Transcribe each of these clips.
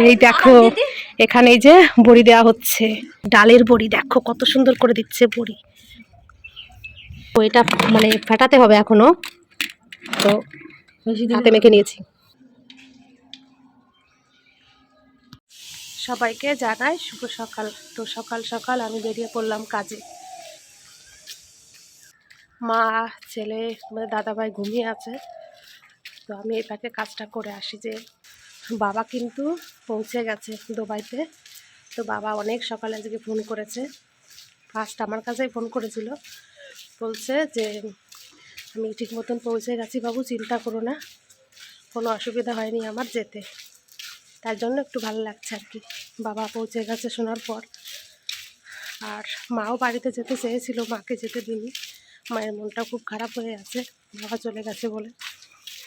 এই দেখো এখানে এই যে বড়ি দেওয়া হচ্ছে। ডালের বড়ি দেখো কত সুন্দর করে দিচ্ছে বড়ি। তো এটা মানে ফাটাতে হবে এখনও। তো হাতে মেখে নিয়েছি। সবাইকে জানাই শুভ সকাল। তো সকাল সকাল আমি বেরিয়ে পড়লাম কাজে। মা ছেলে মানে দাদাভাই ঘুমিয়ে আছে। তো আমি এই ফাঁকে কাজটা করে আসি যে বাবা কিন্তু পৌঁছে গেছে দুবাইতে। তো বাবা অনেক সকালে আজকে ফোন করেছে। ফার্স্ট আমার কাছেই ফোন করেছিল। বলছে যে, আমি ঠিক মতন পৌঁছে গেছি বাবু, চিন্তা করো না। কোনো অসুবিধা হয়নি আমার যেতে। তার জন্য একটু ভালো লাগছে আর কি। বাবা পৌঁছে গেছে শোনার পর। আর মাও বাড়িতে যেতে চেয়েছিল, মাকে যেতে দিনি মায়ের মনটা খুব খারাপ হয়ে আছে। বাবা চলে গেছে বলে।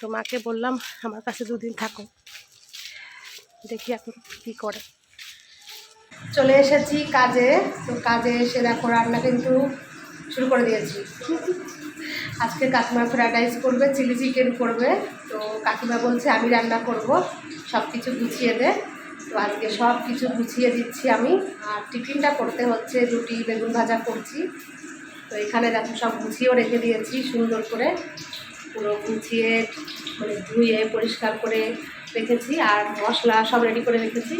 তো মাকে বললাম, আমার কাছে দুদিন থাকো। দেখি এখন কী করে। চলে এসেছি কাজে। তো কাজে এসে দেখো রান্না কিন্তু শুরু করে দিয়েছি। আজকে কাকিমা ফ্রাইড রাইস করবে, চিলি চিকেন করবে। তো কাকিমা বলছে, আমি রান্না করব সব কিছু গুছিয়ে দে। তো আজকে সব কিছু গুছিয়ে দিচ্ছি আমি। আর টিফিনটা করতে হচ্ছে, রুটি, বেগুন ভাজা করছি। তো এখানে দেখো সব গুছিয়েও রেখে দিয়েছি সুন্দর করে। পুরো গুছিয়ে মানে ধুয়ে, পরিষ্কার করে রেখেছি আর মশলা সব রেডি করে রেখেছি।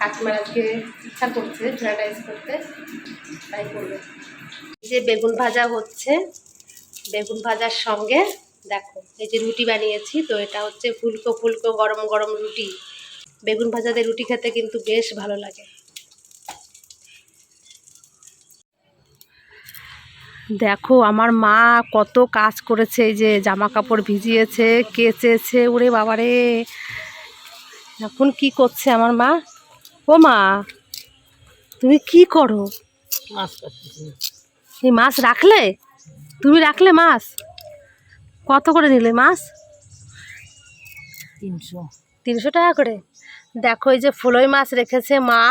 কাকিমার আজকে ইচ্ছা করছে ফ্রাইড রাইস করতে, তাই করবে। এই যে বেগুন ভাজা হচ্ছে, বেগুন ভাজার সঙ্গে দেখো, এই যে রুটি বানিয়েছি, তো এটা হচ্ছে ফুলকো ফুলকো গরম গরম রুটি। বেগুন ভাজাতে রুটি খেতে কিন্তু বেশ ভালো লাগে। দেখো, আমার মা কত কাজ করেছে, এই যে জামা কাপড় ভিজিয়েছে, কেচেছে, ওরে বাবারে। এখন কি করছে আমার মা? ও মা তুমি কি করো? মাছ এই মাছ রাখলে? তুমি রাখলে মাছ? কত করে নিলে মাছ? তিনশো। তিনশো টাকা করে? দেখো এই যে ফুলই মাছ রেখেছে মা।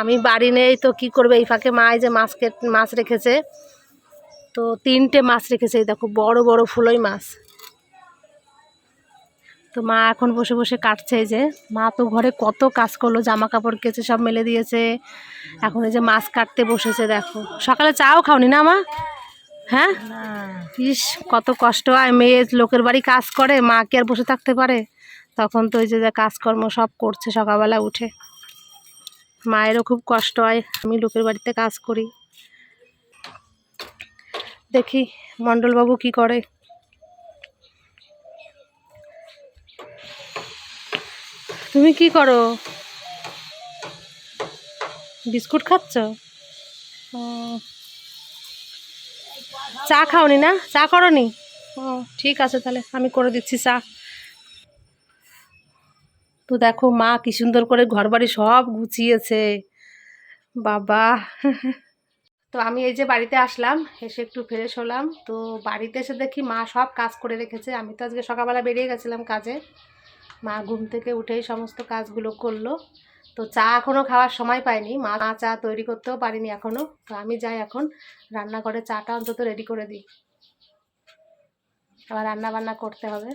আমি বাড়ি নেই তো কি করবে? এই ফাঁকে মা এই যে মাছ মাছ রেখেছে। তো তিনটে মাছ রেখেছে এই দেখো বড় বড় ফুলই মাছ। তো মা এখন বসে বসে কাটছে এই যে। মা তো ঘরে কত কাজ করল জামা কাপড় কেচে সব মেলে দিয়েছে। এখন এই যে মাছ কাটতে বসেছে দেখো। সকালে চাও খাওনি না মা? হ্যাঁ? ইস কত কষ্ট। হয় মেয়ে লোকের বাড়ি কাজ করে মা কি আর বসে থাকতে পারে? তখন তো ওই যে যে কাজকর্ম সব করছে সকালবেলা উঠে। মায়েরও খুব কষ্ট হয় আমি লোকের বাড়িতে কাজ করি। দেখি মণ্ডলবাবু কি করে। তুমি কি করো? বিস্কুট খাচ্ছ? চা খাওনি না? চা করনি? ও, ঠিক আছে তাহলে, আমি করে দিচ্ছি চা। তো দেখো মা কি সুন্দর করে ঘর বাড়ি সব গুছিয়েছে। বাবা। তো আমি এই যে বাড়িতে আসলাম, এসে একটু ফ্রেশ হলাম। তো বাড়িতে এসে দেখি মা সব কাজ করে রেখেছে। আমি তো আজকে সকালবেলা বেরিয়ে গেছিলাম কাজে। মা ঘুম থেকে উঠেই সমস্ত কাজগুলো করল। তো চা এখনও খাওয়ার সময় পাইনি। মা চা তৈরি করতেও পারিনি এখনও তো আমি যাই এখন রান্নাঘরে চাটা অন্তত রেডি করে দিই। আবার রান্না বান্না করতে হবে।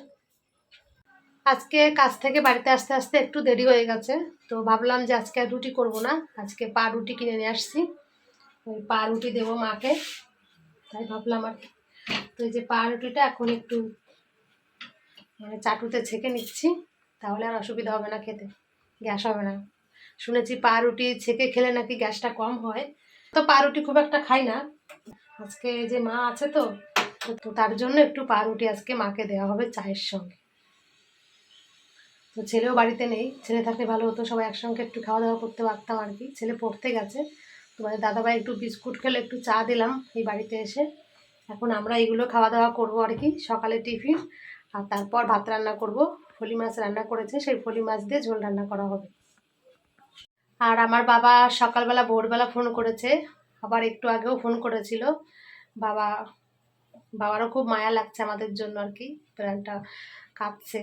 আজকে কাজ থেকে বাড়িতে আসতে আসতে একটু দেরি হয়ে গেছে। তো ভাবলাম যে আজকে আর রুটি করব না। আজকে পা রুটি কিনে নিয়ে আসছি। ওই পা রুটি দেবো মাকে। তাই ভাবলাম আর তো এই যে পা রুটিটা এখন একটু মানে চাটুতে ছেঁকে নিচ্ছি। তাহলে আর অসুবিধা হবে না খেতে। গ্যাস হবে না। শুনেছি পাউরুটি ছেঁকে খেলে নাকি গ্যাসটা কম হয়। তো পাউরুটি খুব একটা খাই না। আজকে যে মা আছে তো, তো- তার জন্য একটু পাউরুটি আজকে মাকে দেওয়া হবে চায়ের সঙ্গে। তো ছেলেও বাড়িতে নেই, ছেলে থাকলে ভালো হতো, সবাই একসঙ্গে একটু খাওয়া দাওয়া করতে পারতাম আর কি। ছেলে পড়তে গেছে, তোমাদের দাদাভাই একটু বিস্কুট খেলে একটু চা দিলাম এই বাড়িতে এসে। এখন আমরা এগুলো খাওয়া দাওয়া করব আর কি, সকালে টিফিন, আর তারপর ভাত রান্না করব। ফলি মাছ রান্না করেছে, সেই ফলি মাছ দিয়ে ঝোল রান্না করা হবে। আর আমার বাবা সকালবেলা, ভোরবেলা ফোন করেছে, আবার একটু আগেও ফোন করেছিল। বাবা, বাবারও খুব মায়া লাগছে আমাদের জন্য আর কি, প্রাণটা কাঁপছে।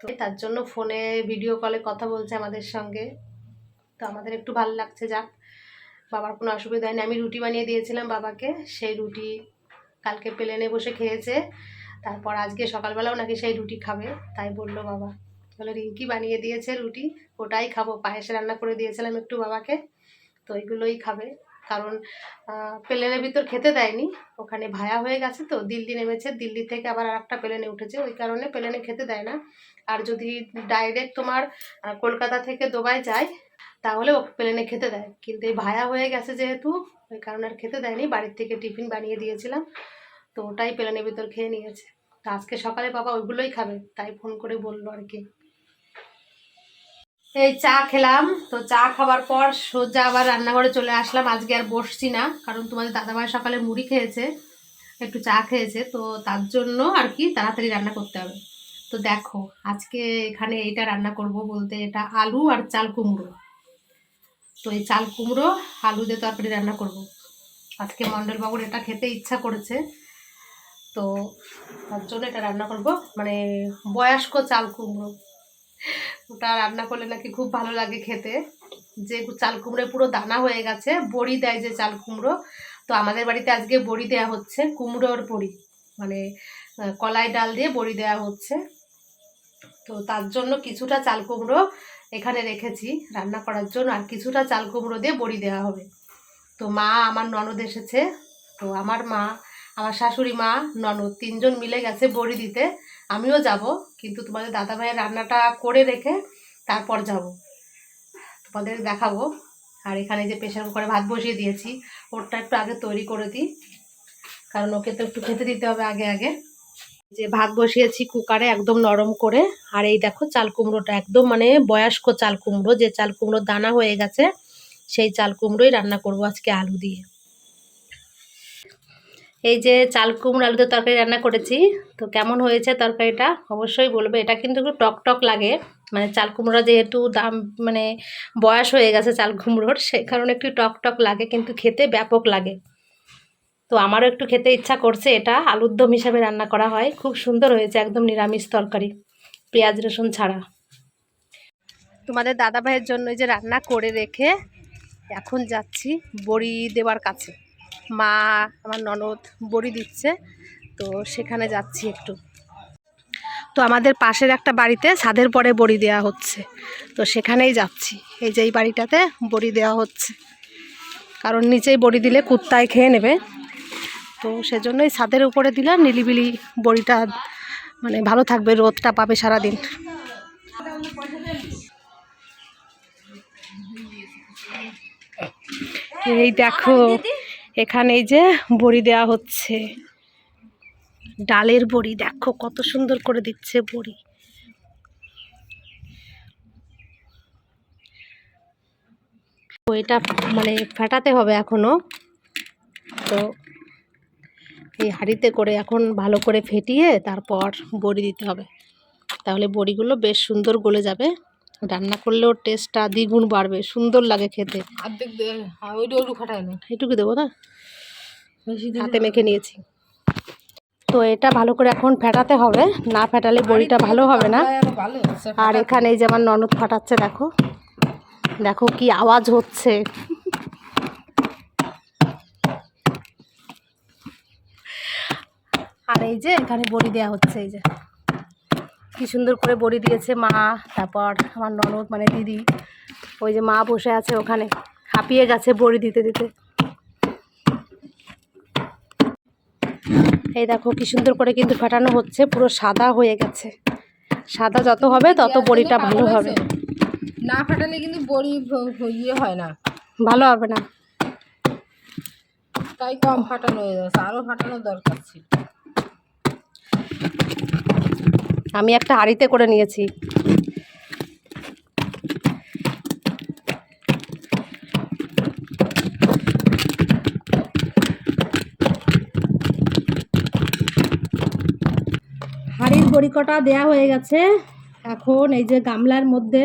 তো তার জন্য ফোনে ভিডিও কলে কথা বলছে আমাদের সঙ্গে। তো আমাদের একটু ভালো লাগছে, যাক। বাবার কোনো অসুবিধা হয়নি। আমি রুটি বানিয়ে দিয়েছিলাম বাবাকে, সেই রুটি কালকে প্লেনে বসে খেয়েছে। তারপর আজকে সকালবেলাও নাকি সেই রুটি খাবে, তাই বলল বাবা। তাহলে রিঙ্কি বানিয়ে দিয়েছে রুটি, ওটাই খাব। পায়েসে রান্না করে দিয়েছিলাম একটু বাবাকে, তো ওইগুলোই খাবে। কারণ প্লেনের ভিতর খেতে দেয়নি, ওখানে ভায়া হয়ে গেছে তো, দিল্লি নেমেছে, দিল্লি থেকে আবার আর একটা প্লেনে উঠেছে, ওই কারণে প্লেনে খেতে দেয় না। আর যদি ডাইরেক্ট তোমার কলকাতা থেকে দুবাই যায়, তাহলে ও প্লেনে খেতে দেয়। কিন্তু এই ভায়া হয়ে গেছে যেহেতু, ওই কারণে আর খেতে দেয়নি, বাড়ির থেকে টিফিন বানিয়ে দিয়েছিলাম। তো ওটাই প্লেনের ভিতর খেয়ে নিয়েছে। তো আজকে সকালে বাবা ওইগুলোই খাবে, তাই ফোন করে বলল আর কি। এই চা খেলাম, তো চা খাবার পর সোজা আবার রান্নাঘরে চলে আসলাম। আজকে আর বসছি না, কারণ তোমাদের দাদাভাই সকালে মুড়ি খেয়েছে, একটু চা খেয়েছে, তো তার জন্য আর কি তাড়াতাড়ি রান্না করতে হবে। তো দেখো, আজকে এখানে এটা রান্না করব বলতে এটা আলু আর চাল কুমড়ো। তো এই চাল কুমড়ো, আলু দিয়ে তরকারি রান্না করব। আজকে মণ্ডলবাবুর এটা খেতে ইচ্ছা করেছে তো তার জন্য এটা রান্না করব। মানে বয়স্ক চাল কুমড়ো। ওটা রান্না করলে নাকি খুব ভালো লাগে খেতে। যে চাল কুমড়ো পুরো দানা হয়ে গেছে, বড়ি দেয় যে চাল কুমড়ো। তো আমাদের বাড়িতে আজকে বড়ি দেওয়া হচ্ছে, কুমড়োর বড়ি। মানে কলাই ডাল দিয়ে বড়ি দেওয়া হচ্ছে। তো তার জন্য কিছুটা চাল কুমড়ো এখানে রেখেছি রান্না করার জন্য, আর কিছুটা চাল কুমড়ো দিয়ে বড়ি দেওয়া হবে। তো মা আমার ননদ এসেছে, তো আমার মা আমার শাশুড়ি মা, ননদ তিনজন মিলে গেছে বড়ি দিতে। আমিও যাব, কিন্তু তোমাদের দাদা ভাইয়ের রান্নাটা করে রেখে তারপর যাব। তোমাদের দেখাবো। আর এখানে যে প্রেশার কুকারে ভাত বসিয়ে দিয়েছি, ওরটা একটু আগে তৈরি করে দিই। কারণ ওকে তো একটু খেতে দিতে হবে আগে আগে। যে ভাত বসিয়েছি কুকারে একদম নরম করে। আর এই দেখো চাল কুমড়োটা, একদম মানে বয়স্ক চাল কুমড়ো, যে চাল কুমড়োর দানা হয়ে গেছে, সেই চাল কুমড়োই রান্না করব আজকে আলু দিয়ে। এই যে চাল কুমড়ো আলুতে তরকারি রান্না করেছি। তো কেমন হয়েছে তরকারিটা? অবশ্যই বলবে। এটা কিন্তু একটু টক টক লাগে। মানে চাল কুমড়োটা যেহেতু দাম মানে বয়স হয়ে গেছে চাল কুমড়োর সেই কারণে একটু টক টক লাগে, কিন্তু খেতে ব্যাপক লাগে। তো আমারও একটু খেতে ইচ্ছা করছে এটা। আলুর দম হিসাবে রান্না করা হয়। খুব সুন্দর হয়েছে, একদম নিরামিষ তরকারি, পেঁয়াজ, রসুন ছাড়া। তোমাদের দাদা ভাইয়ের জন্য যে রান্না করে রেখে এখন যাচ্ছি বড়ি দেওয়ার কাছে। মা, আমার ননদ বড়ি দিচ্ছে, তো সেখানে যাচ্ছি একটু। তো আমাদের পাশের একটা বাড়িতে ছাদের পরে বড়ি দেওয়া হচ্ছে, তো সেখানেই যাচ্ছি। এই যে এই বাড়িটাতে বড়ি দেওয়া হচ্ছে, কারণ নিচেই বড়ি দিলে কুত্তায় খেয়ে নেবে। তো সেজন্যই ছাদের উপরে দিলে নিলিবিলি বড়িটা মানে ভালো থাকবে, রোদটা পাবে সারাদিন। এই দেখো এখানে এই যে বড়ি দেওয়া হচ্ছে। ডালের বড়ি, দেখো কত সুন্দর করে দিচ্ছে বড়ি। এটা মানে ফাটাতে হবে এখনও। তো এই হাঁড়িতে করে এখন ভালো করে ফেটিয়ে তারপর বড়ি দিতে হবে। তাহলে বড়িগুলো বেশ সুন্দর গলে যাবে। রান্না করলেও টেস্টটা দ্বিগুণ বাড়বে সুন্দর লাগে খেতে। এটুকু দেবো না? হাতে মেখে নিয়েছি। তো এটা ভালো করে এখন ফেটাতে হবে না ফেটালে বড়িটা ভালো হবে না। আর এখানে এই যে আমার ননদ ফাটাচ্ছে দেখো। দেখো কি আওয়াজ হচ্ছে। আর এই যে এখানে বড়ি দেওয়া হচ্ছে এই যে। কি সুন্দর করে বড়ি দিয়েছে মা তারপর আমার ননদ মানে দিদি ওই যে মা বসে আছে ওখানে হাঁপিয়ে গেছে বড়ি দিতে দিতে। এই দেখো কি সুন্দর করে কিন্তু ফাটানো হচ্ছে পুরো সাদা হয়ে গেছে। সাদা যত হবে তত বড়িটা ভালো হবে। না ফাটালে কিন্তু বড়ি ইয়ে হয় না। ভালো হবে না। তাই কম ফাটানো হয়ে যাচ্ছে আরও ফাটানোর দরকার ছিল। আমি একটা হাঁড়িতে করে নিয়েছি। হাঁড়ির বড়ি কটা দেওয়া হয়ে গেছে। এখন এই যে গামলার মধ্যে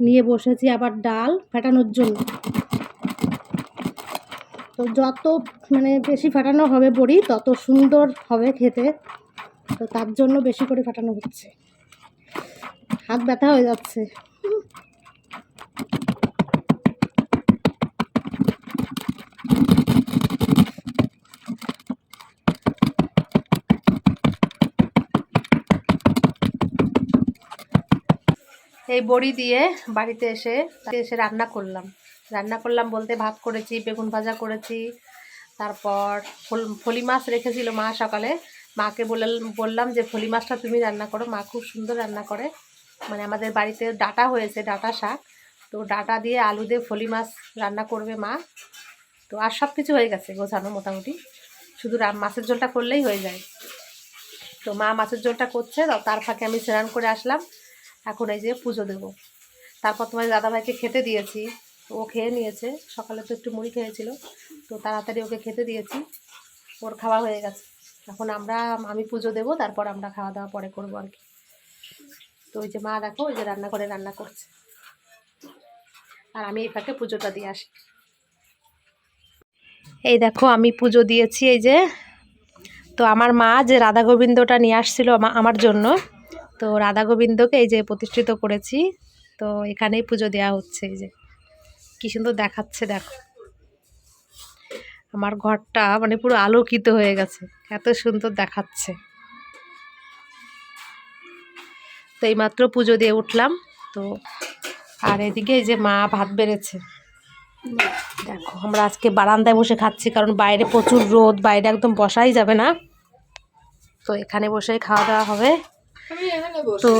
নিয়ে বসেছি আবার ডাল ফেটানোর জন্য। তো যত মানে বেশি ফাটানো হবে বড়ি, তত সুন্দর হবে খেতে। তো তার জন্য বেশি করে ফাটানো হচ্ছে। হাত ব্যথা হয়ে যাচ্ছে। এই বড়ি দিয়ে বাড়িতে এসে এসে রান্না করলাম। রান্না করলাম বলতে ভাত করেছি, বেগুন ভাজা করেছি, তারপর ফলি মাছ রেখেছিল মা সকালে। মাকে বললাম বললাম যে, ফলি মাছটা তুমি রান্না করো। মা খুব সুন্দর রান্না করে। মানে আমাদের বাড়িতে ডাটা হয়েছে, ডাটা শাক। তো ডাটা দিয়ে আলু দিয়ে ফলি মাছ রান্না করবে মা। তো আর সব কিছু হয়ে গেছে গোছানো মোটামুটি। শুধু মাছের ঝোলটা করলেই হয়ে যায়। তো মা মাছের ঝোলটা করছে তার ফাঁকে আমি স্নান করে আসলাম। এখন এই যে পুজো দেবো। তারপর তোমার দাদাভাইকে খেতে দিয়েছি। ও খেয়ে নিয়েছে। সকালে তো একটু মুড়ি খেয়েছিল। তো তাড়াতাড়ি ওকে খেতে দিয়েছি। ওর খাওয়া হয়ে গেছে। এখন আমরা, আমি পুজো দেবো, তারপর আমরা খাওয়া দাওয়া পরে করব আর কি। তো ওই যে মা দেখো, ওই যে রান্না করে রান্না করছে। আর আমি এই ফাঁকে পুজোটা দিয়ে আসি। এই দেখো, আমি পুজো দিয়েছি এই যে। তো আমার মা যে রাধা গোবিন্দটা নিয়ে আসছিল আমা- আমার জন্য, তো রাধা গোবিন্দকে এই যে প্রতিষ্ঠিত করেছি। তো এখানেই পুজো দেওয়া হচ্ছে এই যে। কি সুন্দর দেখাচ্ছে, দেখো। আমার ঘরটা মানে পুরো আলোকিত হয়ে গেছে। এত সুন্দর দেখাচ্ছে। তো এইমাত্র পুজো দিয়ে উঠলাম। তো আর এদিকে এই যে মা ভাত বেড়েছে। দেখো আমরা আজকে বারান্দায় বসে খাচ্ছি কারণ বাইরে প্রচুর রোদ বাইরে একদম বসাই যাবে না। তো এখানে বসেই খাওয়া দাওয়া হবে। আমি এখানে বসে। তো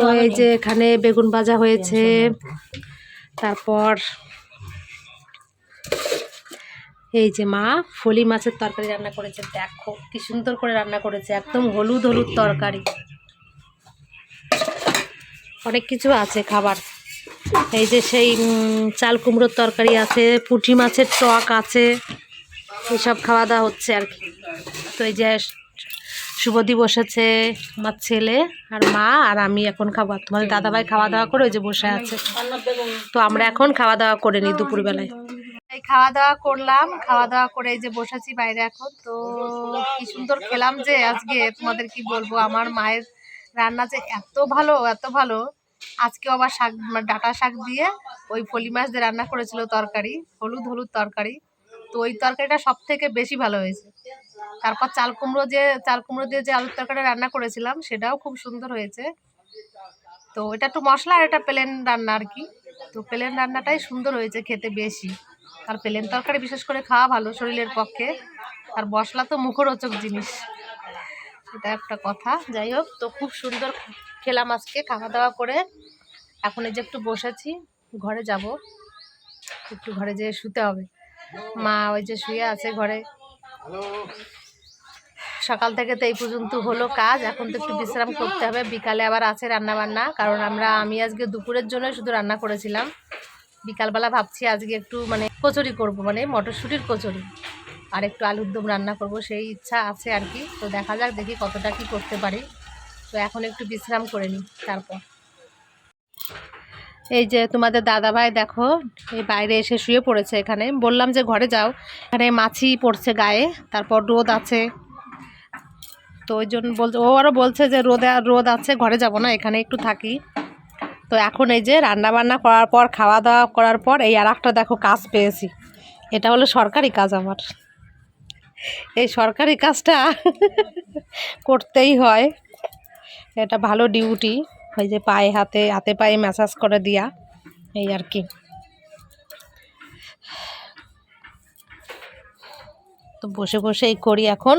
তো এই যে এখানে বেগুন ভাজা হয়েছে। তারপর এই যে মা, ফলি মাছের তরকারি রান্না করেছে। দেখো কি সুন্দর করে রান্না করেছে, একদম হলুদ হলুদ তরকারি। অনেক কিছু আছে খাবার। এই যে সেই চাল কুমড়োর তরকারি আছে, পুঁটি মাছের টক আছে, এসব খাওয়া দাওয়া হচ্ছে আর কি। তো এই যে শুভদি বসেছে, আমার ছেলে আর মা, আর আমি এখন খাবার তোমাদের দাদাভাই খাওয়া দাওয়া করে ওই যে বসে আছে। তো আমরা এখন খাওয়া দাওয়া করে নিই দুপুরবেলায়। এই খাওয়া দাওয়া করলাম। খাওয়া দাওয়া করে যে বসেছি বাইরে এখন। তো কি সুন্দর খেলাম যে আজকে তোমাদের কি বলব? আমার মায়ের রান্না যে এত ভালো এত ভালো। আজকে আবার শাক, ডাটা শাক দিয়ে ওই ফলি মাছ দিয়ে রান্না করেছিল তরকারি, হলুদ হলুদ তরকারি। তো ওই তরকারিটা সব থেকে বেশি ভালো হয়েছে। তারপর চাল কুমড়ো যে, চাল কুমড়ো দিয়ে যে আলুর তরকারি রান্না করেছিলাম, সেটাও খুব সুন্দর হয়েছে। তো এটা একটু মশলা আর এটা প্লেন রান্না আর কি। তো প্লেন রান্নাটাই সুন্দর হয়েছে খেতে বেশি। আর প্লেন তরকারি বিশেষ করে খাওয়া ভালো শরীরের পক্ষে। আর মশলা তো মুখরোচক জিনিস। এটা একটা কথা। যাই হোক, তো খুব সুন্দর খেলাম আজকে খাওয়া দাওয়া করে। এখন এই যে একটু বসেছি, ঘরে যাব। একটু ঘরে যেয়ে শুতে হবে। মা ওই যে শুয়ে আছে ঘরে। সকাল থেকে তো এই পর্যন্ত হলো কাজ। এখন তো একটু বিশ্রাম করতে হবে। বিকালে আবার আছে রান্না বান্না কারণ আমরা, আমি আজকে দুপুরের জন্য শুধু রান্না করেছিলাম। বিকালবেলা ভাবছি আজকে একটু মানে কচুরি করব মানে মটরশুঁটির কচুরি। আর একটু আলুর দম রান্না করব, সেই ইচ্ছা আছে আর কি। তো দেখা যাক, দেখি কতটা কি করতে পারি। তো এখন একটু বিশ্রাম করে নিই, তারপর। এই যে তোমাদের দাদাভাই, দেখো, এই বাইরে এসে শুয়ে পড়েছে এখানে। বললাম যে ঘরে যাও। এখানে মাছি পড়ছে গায়ে, তারপর রোদ আছে। তো ওই জন্য বলছে, ও আরও বলছে যে রোদে রোদ আছে, ঘরে যাব না, এখানে একটু থাকি। তো এখন এই যে রান্না বান্না করার পর খাওয়া দাওয়া করার পর, এই আর একটা দেখো কাজ পেয়েছি। এটা হলো সরকারি কাজ আমার। এই সরকারি কাজটা করতেই হয়। এটা ভালো ডিউটি, ওই যে পায়ে হাতে হাতে পায়ে ম্যাসাজ করে দিয়া, এই আর কি। তো বসে বসে এই করি এখন।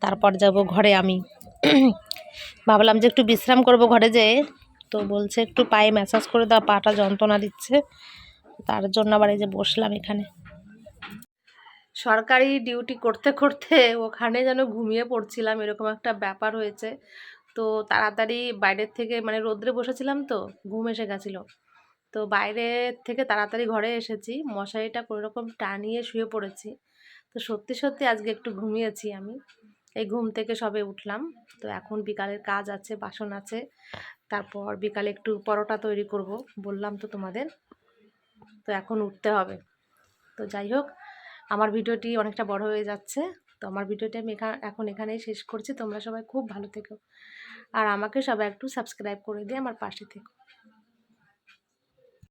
তারপর যাব ঘরে আমি। ভাবলাম যে একটু বিশ্রাম করব ঘরে যেয়ে। তো বলছে একটু পায়ে ম্যাসাজ করে দাও, পাটা যন্ত্রণা দিচ্ছে। তার জন্য আবার এই যে বসলাম এখানে। সরকারি ডিউটি করতে করতে ওখানে যেন ঘুমিয়ে পড়ছিলাম, এরকম একটা ব্যাপার হয়েছে। তো তাড়াতাড়ি বাইরের থেকে মানে রোদ্রে বসেছিলাম তো, ঘুম এসে গেছিল। তো বাইরে থেকে তাড়াতাড়ি ঘরে এসেছি, মশারিটা কোনোরকম টানিয়ে শুয়ে পড়েছি। তো সত্যি সত্যি আজকে একটু ঘুমিয়েছি আমি। এই ঘুম থেকে সবে উঠলাম। তো এখন বিকালের কাজ আছে, বাসন আছে। তারপর বিকালে একটু পরোটা তৈরি করব, বললাম তো তোমাদের। তো এখন উঠতে হবে। তো যাই হোক, আমার ভিডিওটি অনেকটা বড় হয়ে যাচ্ছে। তো আমার ভিডিওটি আমি এখা- এখন এখানেই শেষ করছি। তোমরা সবাই খুব ভালো থেকো। আর আমাকে সবাই একটু সাবস্ক্রাইব করে দিয়ে আমার পাশে থেকো।